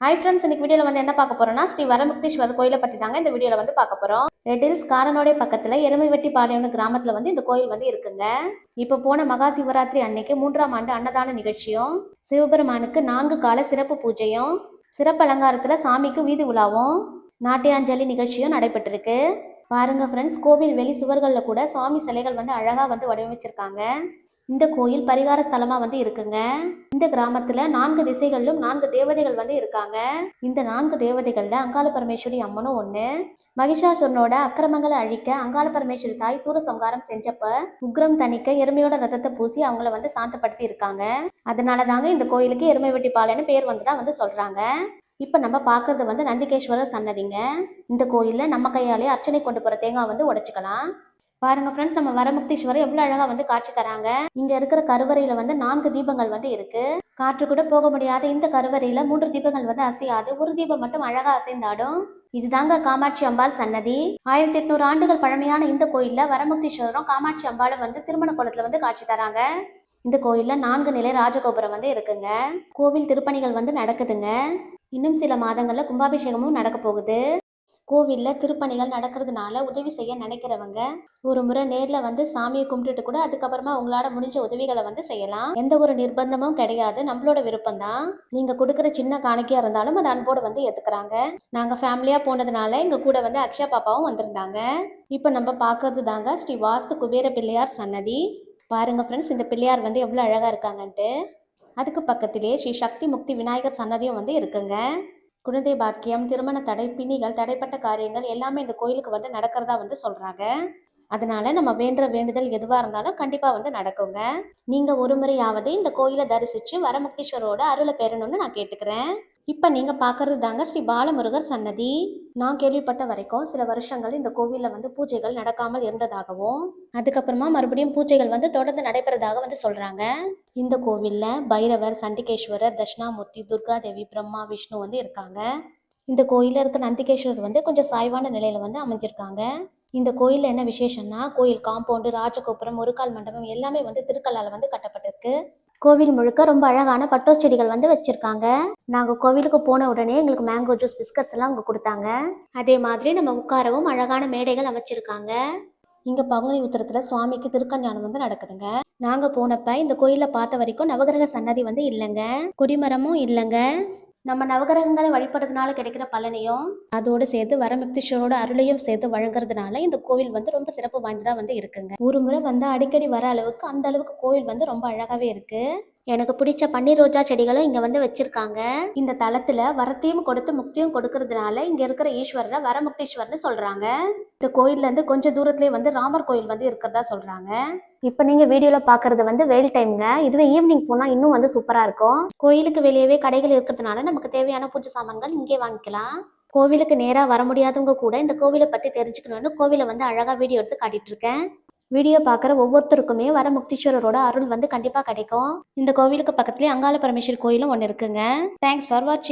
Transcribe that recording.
Hi friends இன்னைக்கு வீடியோவில் வந்து என்ன பார்க்க போகிறோம்னா ஸ்ரீ வரமுக்தீஸ்வரர் கோயிலை பற்றி தாங்க இந்த வீடியோவில் வந்து பார்க்க போகிறோம் ரெட் ஹில்ஸ் காரனோடைய பக்கத்தில் எருமைவெட்டி பாளையம்னு கிராமத்தில் வந்து இந்த கோயில் வந்து இருக்குங்க. இப்போ போன மகா சிவராத்திரி அன்னைக்கு மூன்றாம் ஆண்டு அன்னதான நிகழ்ச்சியும் சிவபெருமானுக்கு நான்கு கால சிறப்பு பூஜையும் சிறப்பு அலங்காரத்தில் சாமிக்கு வீதி உலாவும் நாட்டியாஞ்சலி நிகழ்ச்சியும் நடைபெற்றிருக்கு. பாருங்க ஃப்ரெண்ட்ஸ் கோவில் வெளி சுவர்களில் கூட சாமி சிலைகள் வந்து அழகாக வந்து வடிவமைச்சிருக்காங்க. இந்த கோயில் பரிகார ஸ்தலமாக வந்து இருக்குங்க. இந்த கிராமத்தில் நான்கு திசைகளிலும் நான்கு தேவதைகள் வந்து இருக்காங்க. இந்த நான்கு தேவதைகளில் அங்காள பரமேஸ்வரி அம்மனும் ஒன்று மகிஷாசுரனோட அக்கிரமங்களை அழிக்க அங்காள பரமேஸ்வரி தாய் சூரசங்காரம் செஞ்சப்ப உக்ரம் தணிக்க எருமையோட ரத்தத்தை பூசி அவங்கள வந்து சாந்தப்படுத்தி இருக்காங்க. அதனால தாங்க இந்த கோயிலுக்கு எருமை வெட்டி பாலைன்னு பேர் வந்ததா வந்து சொல்கிறாங்க இப்போ நம்ம பார்க்கறது வந்து நந்திகேஸ்வரர் சன்னதிங்க. இந்த கோயிலில் நம்ம கையாலே அர்ச்சனை கொண்டு போகிற தேங்காய் வந்து உடைச்சிக்கலாம். பாருங்க ஃப்ரெண்ட்ஸ் நம்ம வரமுக்தீஸ்வரர் எவ்வளோ அழகாக வந்து காட்சி தராங்க. இங்கே இருக்கிற கருவறையில் வந்து நான்கு தீபங்கள் வந்து இருக்கு. காற்று கூட போக முடியாத. இந்த கருவறையில் மூன்று தீபங்கள் வந்து அசையாது. ஒரு தீபம் மட்டும் அழகாக அசைந்தாடும். இதுதாங்க காமாட்சி அம்பாள் சன்னதி. ஆயிரத்தி எட்நூறு ஆண்டுகள் பழமையான இந்த கோயில்ல வரமுக்தீஸ்வரரும் காமாட்சி அம்பாளும் வந்து திருமண குளத்துல வந்து காட்சி தராங்க. இந்த கோயில்ல நான்கு நிலை ராஜகோபுரம் வந்து இருக்குங்க. கோவில் திருப்பணிகள் வந்து நடக்குதுங்க. இன்னும் சில மாதங்கள்ல கும்பாபிஷேகமும் நடக்க போகுது. கோவிலில் திருப்பணிகள் நடக்கிறதுனால உதவி செய்ய நினைக்கிறவங்க ஒரு முறை நேரில் வந்து சாமியை கும்பிட்டுட்டு கூட அதுக்கப்புறமா உங்களால் முடிஞ்ச உதவிகளை வந்து செய்யலாம். எந்த ஒரு நிர்பந்தமும் கிடையாது. நம்மளோட விருப்பம் தான் நீங்கள் கொடுக்குற சின்ன காணிக்கையாக இருந்தாலும் அது அன்போடு வந்து ஏற்றுக்கிறாங்க நாங்கள் ஃபேமிலியாக போனதுனால எங்கள் கூட வந்து அக்ஷயா பாப்பாவும் வந்திருந்தாங்க. இப்போ நம்ம பார்க்கறது தாங்க ஸ்ரீ வாஸ்து குபேர பிள்ளையார் சன்னதி. பாருங்கள் ஃப்ரெண்ட்ஸ் இந்த பிள்ளையார் வந்து எவ்வளோ அழகாக இருக்காங்கன்ட்டு. அதுக்கு பக்கத்திலே ஸ்ரீ சக்தி முக்தி விநாயகர் சன்னதியும் வந்து இருக்குங்க. குழந்தை பாக்கியம் திருமண தடை பிணிகள் தடைப்பட்ட காரியங்கள் எல்லாமே இந்த கோயிலுக்கு வந்து நடக்கிறதா வந்து சொல்றாங்க. அதனால நம்ம வேண்டுற வேண்டுதல் எதுவாக இருந்தாலும் கண்டிப்பாக வந்து நடக்குங்க. நீங்கள் ஒரு முறையாவது இந்த கோயிலை தரிசித்து வரமுக்தீஸ்வரோட அருளை பெறணும்னு நான் கேட்டுக்கிறேன். இப்போ நீங்கள் பார்க்கறது தாங்க ஸ்ரீ பாலமுருகர் சன்னதி. நான் கேள்விப்பட்ட வரைக்கும் சில வருஷங்கள் இந்த கோவிலில் வந்து பூஜைகள் நடக்காமல் இருந்ததாகவும் அதுக்கப்புறமா மறுபடியும் பூஜைகள் வந்து தொடர்ந்து நடைபெறதாக வந்து சொல்கிறாங்க இந்த கோவிலில் பைரவர் சண்டிகேஸ்வரர் தட்சிணாமூர்த்தி துர்காதேவி பிரம்மா விஷ்ணு வந்து இருக்காங்க. இந்த கோயிலில் இருக்க நந்திகேஸ்வரர் வந்து கொஞ்சம் சாய்வான நிலையில் வந்து அமைஞ்சிருக்காங்க. இந்த கோயிலில் என்ன விசேஷம்னா கோயில் காம்பவுண்டு ராஜகோபுரம் முருகால் மண்டபம் எல்லாமே வந்து திருக்கல்லால் வந்து கட்டப்பட்டிருக்கு. கோவில் முழுக்க ரொம்ப அழகான பட்டோஸ் செடிகள் வந்து வச்சுருக்காங்க. நாங்கள் கோவிலுக்கு போன உடனே எங்களுக்கு மேங்கோ ஜூஸ் பிஸ்கட்ஸ் எல்லாம் அவங்க கொடுத்தாங்க. அதே மாதிரி நம்ம உட்காரவும் அழகான மேடைகள் அமைச்சிருக்காங்க. இங்கே பங்குனி உத்திரத்தில் சுவாமிக்கு திருக்கல்யாணம் வந்து நடக்குதுங்க. நாங்கள் போனப்ப இந்த கோயிலில் பார்த்த வரைக்கும் நவகிரக சன்னதி வந்து இல்லைங்க. கொடிமரமும் இல்லைங்க. நம்ம நவகிரகங்களை வழிபடுறதுனால கிடைக்கிற பலனையும் அதோடு சேர்த்து வரமுக்தீஸ்வரோட அருளையும் சேர்த்து வழங்குறதுனால இந்த கோவில் வந்து ரொம்ப சிறப்பு வாய்ந்ததாக வந்து இருக்குங்க. ஒரு முறை வந்து அடிக்கடி வர அளவுக்கு அந்த அளவுக்கு கோவில் வந்து ரொம்ப அழகாகவே இருக்குது எனக்கு பிடிச்ச பன்னீர் ரோஜா செடிகளும் இங்க வந்து வச்சிருக்காங்க. இந்த தளத்தில் வரத்தையும் கொடுத்து முக்தியும் கொடுக்கறதுனால இங்க இருக்கிற ஈஸ்வரரை வரமுக்தீஸ்வரர்னு சொல்றாங்க. இந்த கோயில்ல இருந்து கொஞ்சம் தூரத்துலேயே வந்து ராமர் கோயில் வந்து இருக்கிறதா சொல்றாங்க. இப்போ நீங்க வீடியோல பாக்குறது வந்து வெயில் டைம்ங்க இதுவே ஈவினிங் போனா இன்னும் வந்து சூப்பரா இருக்கும். கோயிலுக்கு வெளியவே கடைகள் இருக்கிறதுனால நமக்கு தேவையான பூஜை சாமான்கள் இங்கே வாங்கிக்கலாம். கோவிலுக்கு நேரா வர முடியாதவங்க கூட இந்த கோவிலை பத்தி தெரிஞ்சுக்கணும்னு கோவிலை வந்து அழகா வீடியோ எடுத்து காட்டிட்டு இருக்கேன். வீடியோ பார்க்குற ஒவ்வொருத்தருக்குமே வர முக்தீஸ்வரரோட அருள் வந்து கண்டிப்பாக கிடைக்கும். இந்த கோவிலுக்கு பக்கத்துலேயே அங்காள பரமேஸ்வரி கோயிலும் ஒன்று இருக்குங்க. தேங்க்ஸ் ஃபார் வாட்சிங்